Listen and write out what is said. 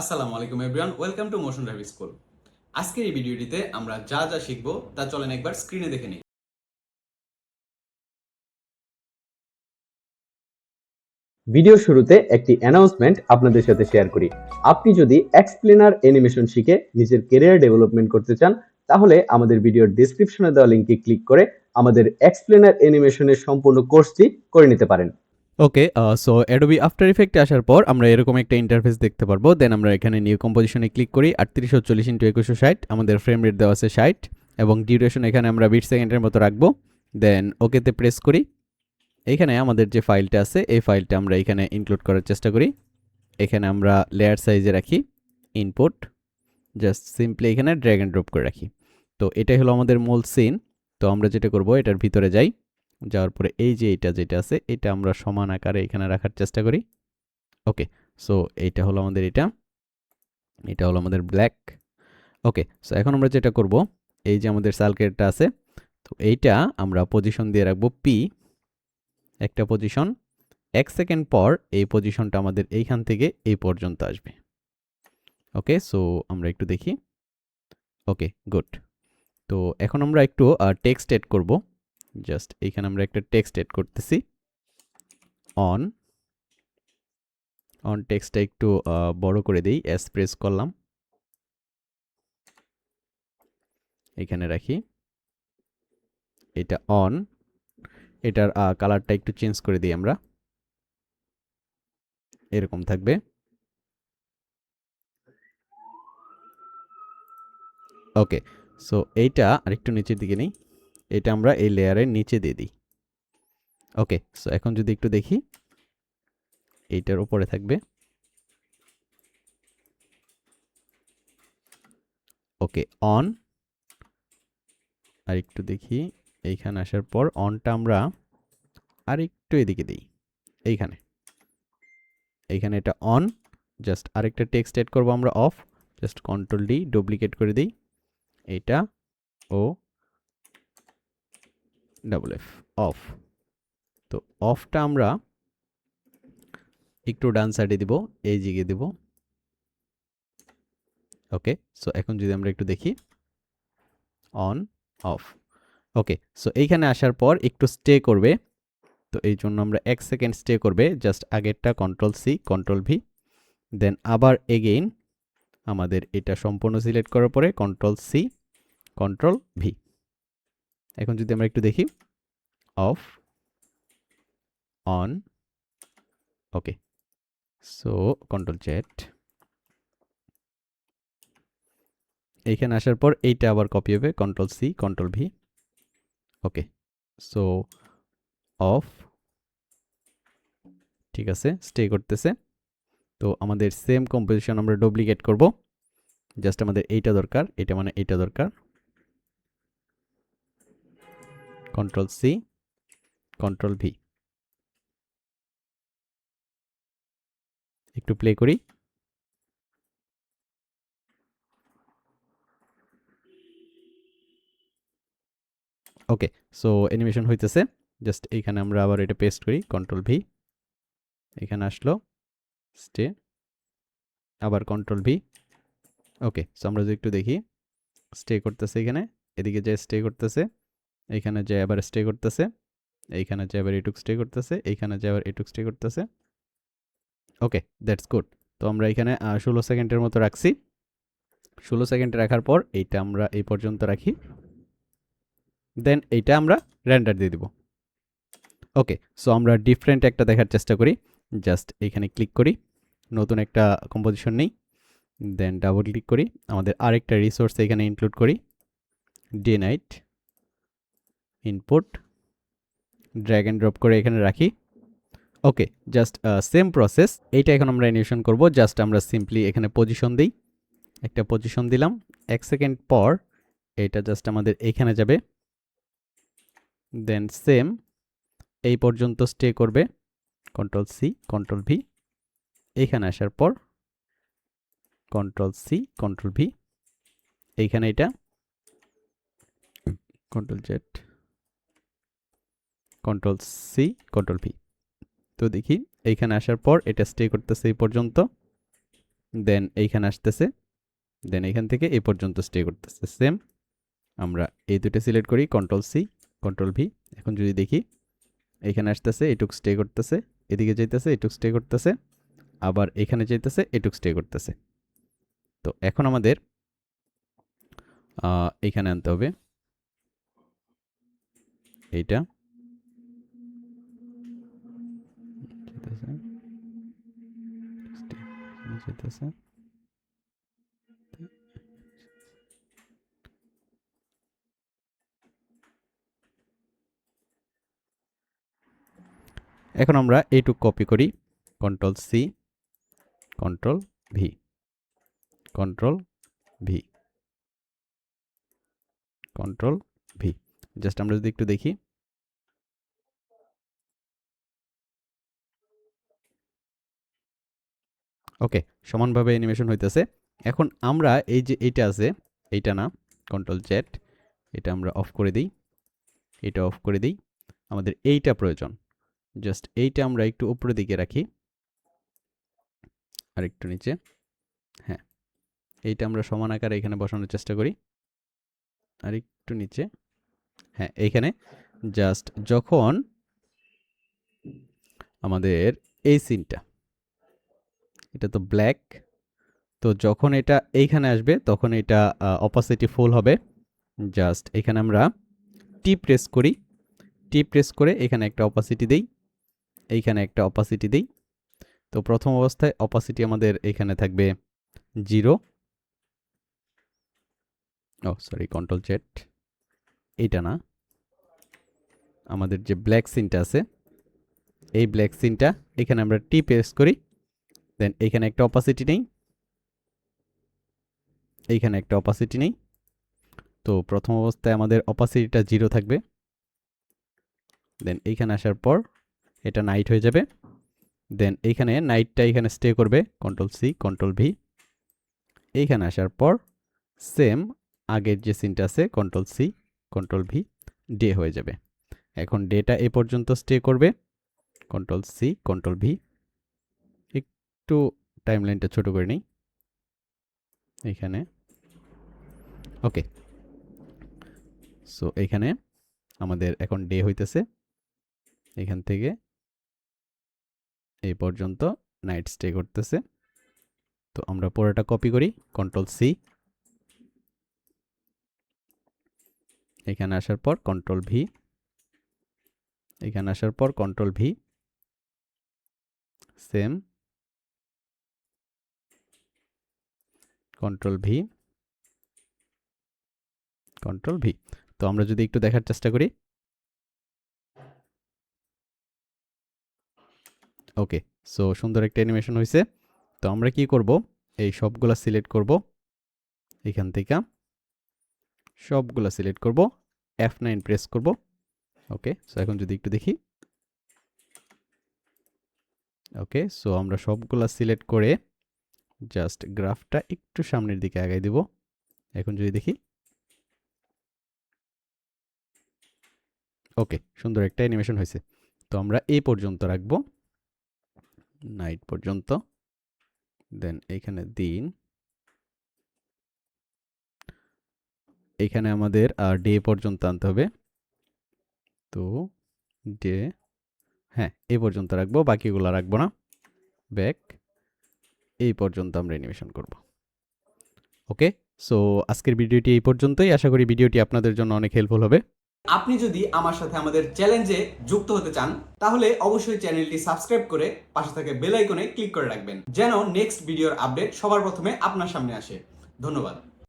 আসসালামু আলাইকুম everyone welcome to motion drive school আজকের এই ভিডিওটিতে আমরা যা যা শিখব তা চলেন একবার স্ক্রিনে দেখে নিই। ভিডিও শুরুতে একটি অ্যানাউন্সমেন্ট আপনাদের সাথে শেয়ার করি। আপনি যদি এক্সপ্লেনার অ্যানিমেশন শিখে নিজের ক্যারিয়ার ডেভেলপমেন্ট করতে চান, তাহলে আমাদের ভিডিওর ডেসক্রিপশনে দেওয়া লিঙ্কে ক্লিক করে আমাদের এক্সপ্লেনার অ্যানিমেশনের সম্পূর্ণ কোর্সটি করে নিতে পারেন। ওকে সো অ্যাডোবি আফটার ইফেক্টে আসার পর আমরা এরকম একটা ইন্টারফেস দেখতে পারব। দেন আমরা এখানে নিউ কম্পোজিশনে ক্লিক করি আটত্রিশশো চল্লিশ ইন্টু একুশশো ষাট, আমাদের ফ্রেম রেট দেওয়া আছে ষাট, এবং ডিউরেশন এখানে আমরা বিশ সেকেন্ডের মতো রাখব। দেন ওকেতে প্রেস করি। এখানে আমাদের যে ফাইলটা আছে, এই ফাইলটা আমরা এখানে ইনক্লুড করার চেষ্টা করি। এখানে আমরা লেয়ার সাইজে রাখি ইনপুট জাস্ট সিম্পলি এখানে ড্র্যাগ অ্যান্ড ড্রপ করে রাখি। তো এটাই হলো আমাদের মূল সিন তো আমরা যেটা করব, এটার ভিতরে যাই। যাওয়ার পরে এই যে এটা যেটা আছে, এটা আমরা সমান আকারে এখানে রাখার চেষ্টা করি। ওকে, সো এইটা হলো আমাদের এটা। এটা হলো আমাদের ব্ল্যাক। ওকে, সো এখন আমরা যেটা করব, এই যে আমাদের সার্কেলটা আছে, তো এইটা আমরা পজিশন দিয়ে রাখব পি একটা পজিশন এক সেকেন্ড পর এই পজিশনটা আমাদের এইখান থেকে এই পর্যন্ত আসবে। ওকে, সো আমরা একটু দেখি। Okay, good. তো এখন আমরা একটু টেক্সট এড করব। জাস্ট এইখানে আমরা একটা টেক্সট এড করতেছি। অন অন টেক্সটটা একটু বড় করে দেই। এস প্রেস করলাম। এখানে রাখি। এটা অন এটার কালারটা একটু চেঞ্জ করে দিই আমরা। এরকম থাকবে। ওকে সো এইটা আরেকটু নিচের দিকে নেই। এটা আমরা এই লেয়ারের নিচে দিয়ে দিই। ওকে সো এখন যদি একটু দেখি, এইটার উপরে থাকবে। ওকে অন আর একটু দেখি, এইখানে আসার পর অনটা আমরা আর একটু এদিকে দিই। এইখানে। এইখানে এটা অন জাস্ট আরেকটা টেক্সট এড করব আমরা off just control D duplicate করে দিই। এটা ও ডাবল এফ অফ তো অফটা আমরা একটু ডান সাইডে দিব, এই জিগে দিব। ওকে সো এখন যদি আমরা একটু দেখি অন অফ ওকে সো এইখানে আসার পর একটু স্টে করবে। তো এই জন্য আমরা এক সেকেন্ড স্টে করবে জাস্ট আগেরটা control C control V then আবার এগেইন আমাদের এটা সম্পূর্ণ সিলেক্ট করার পরে কন্ট্রোল সি কন্ট্রোল ভি এখন যদি আমরা একটু দেখি off on okay so control Z এইখানে আসার পর এইটা আবার কপি হবে control C control V okay so off ঠিক আছে স্টে করতেছে, তো আমাদের সেম কম্পোজিশন আমরা ডুপ্লিকেট করব জাস্ট আমাদের এইটা দরকার, এটা মানে এইটা দরকার কন্ট্রোল সি কন্ট্রোল ভি একটু প্লে করি। ওকে সো অ্যানিমেশন হইতেছে। জাস্ট এইখানে আমরা আবার এটা পেস্ট করি কন্ট্রোল ভি এখানে আসলো স্টে আবার কন্ট্রোল ভি ওকে সো আমরা যদি একটু দেখি স্টে করতেছে এখানে। এদিকে যে স্টে করতেছে এইখানে যে আবার স্টে করতেছে, এইখানে যে আবার এটুক স্টে করতেছে, এইখানে যে আবার এটুক স্টে করতেছে। Okay, that's good. তো আমরা এখানে ষোলো সেকেন্ডের মতো রাখছি। ষোলো সেকেন্ড রাখার পর এইটা আমরা এই পর্যন্ত রাখি। দেন এইটা আমরা র্যান্ডার দিয়ে দিব। ওকে, সো আমরা ডিফারেন্ট একটা দেখার চেষ্টা করি। জাস্ট এখানে ক্লিক করি। নতুন একটা কম্পোজিশন নেই। দেন ডাবল ক্লিক করি। আমাদের আরেকটা রিসোর্স এখানে ইনক্লুড করি। Day night input drag and drop করে এখানে রাখি। ওকে জাস্ট সেম প্রসেস এইটা এখন আমরা অ্যানিমেশন করব। জাস্ট আমরা সিম্পলি এখানে পজিশন দিই। একটা পজিশন দিলাম। এক সেকেন্ড পর এটা জাস্ট আমাদের এইখানে যাবে। দেন সেম এই পর্যন্ত স্টে করবে। কন্ট্রোল সি কন্ট্রোল ভি এইখানে আসার পর কন্ট্রোল সি কন্ট্রোল ভি এইখানে এটা। Control Z control C control V তো দেখি এইখানে আসার পর এটা স্টে করতেছে এই পর্যন্ত। দেন এইখানে আসতেছে। দেন এখান থেকে এই পর্যন্ত স্টে করতেছে। সেম আমরা এই দুটো সিলেক্ট করি কন্ট্রোল সি কন্ট্রোল ভি এখন যদি দেখি এখানে আসতেছে এটুক স্টে করতেছে। এদিকে যাইতেছে এটুক স্টে করতেছে। আবার এখানে যাইতেছে এটুক স্টে করতেছে। তো এখন আমাদের আহ, এইখানে আনতে হবে। এইটা যেতেছে এখানে যেতেছে। এখন আমরা এইটুক কপি করি। Control C control V control V control V just আমরা যদি একটু দেখি। ওকে, সমানভাবে অ্যানিমেশন হইতেছে। এখন আমরা এই যে এইটা আছে, এইটা না কন্ট্রোল জেড এটা আমরা অফ করে দিই, এটা অফ করে দিই। আমাদের এইটা প্রয়োজন। জাস্ট এইটা আমরা একটু উপরের দিকে রাখি। আর একটু নিচে। হ্যাঁ এইটা আমরা সমান আকারে এখানে বসানোর চেষ্টা করি। আর একটু নিচে। হ্যাঁ এইখানে। জাস্ট যখন আমাদের এই সিনটা এটা তো ব্ল্যাক তো যখন এটা এইখানে আসবে, তখন এটা অপাসিটি ফুল হবে। জাস্ট এখানে আমরা টি প্রেস করি। টি প্রেস করে এখানে একটা অপাসিটি দেই। এইখানে একটা অপাসিটি দেই। তো প্রথম অবস্থায় অপাসিটি আমাদের এখানে থাকবে zero oh sorry control Z এইটা না। আমাদের যে ব্ল্যাক সিনটা আছে, এই ব্ল্যাক সিনটা এখানে আমরা টি প্রেস করি। দেন এইখানে একটা অপাসিটি নেই। এইখানে একটা অপাসিটি নেই। তো, প্রথম অবস্থায় আমাদের অপাসিটিটা জিরো থাকবে। দেন এইখানে আসার পর এটা নাইট হয়ে যাবে। দেন এইখানে নাইটটা এখানে স্টে করবে। কন্ট্রোল সি কন্ট্রোল ভি এইখানে আসার পর সেম আগের যে সিনটা আছে control C control V day হয়ে যাবে। এখন ডেটা এ পর্যন্ত স্টে করবে। কন্ট্রোল সি কন্ট্রোল ভি একটু টাইমলাইনটা ছোট করে নিই। এখানে ওকে সো এখানে আমাদের এখন ডে হইতেছে। এখান থেকে এই পর্যন্ত নাইট স্টে করতেছে। তো আমরা পুরোটা কপি করি কন্ট্রোল সি এখানে আসার পর কন্ট্রোল ভি এখানে আসার পর control V same control V control V তো আমরা যদি একটু দেখার চেষ্টা করি। ওকে সো সুন্দর একটা অ্যানিমেশন হয়েছে তো আমরা কি করব? এই সবগুলা সিলেক্ট করব। এখান থেকে সবগুলা সিলেক্ট করব। এফ নাইন প্রেস করব। ওকে সো এখন যদি একটু দেখি। ওকে সো আমরা সবগুলা সিলেক্ট করে জাস্ট গ্রাফটা একটু সামনের দিকে আগাই দিব। এখন যদি দেখি। ওকে, সুন্দর একটা অ্যানিমেশন হয়েছে। তো আমরা এই পর্যন্ত রাখব। নাইট পর্যন্ত। দেন এইখানে দিন। এখানে আমাদের ডে পর্যন্ত আনতে হবে। তো ডে হ্যাঁ এ পর্যন্ত রাখব, বাকিগুলো রাখব না। ব্যাক। এই পর্যন্ত আমরা অ্যানিমেশন করব। ওকে সো আজকের ভিডিওটি এই পর্যন্তই। আশা করি ভিডিওটি আপনাদের জন্য অনেক হেল্পফুল হবে। আপনি যদি আমার সাথে আমাদের চ্যালেঞ্জে যুক্ত হতে চান, তাহলে অবশ্যই চ্যানেলটি সাবস্ক্রাইব করে পাশে থাকে বেল আইকনে ক্লিক করে রাখবেন। যেন নেক্সট ভিডিওর আপডেট সবার প্রথমে আপনার সামনে আসে। ধন্যবাদ।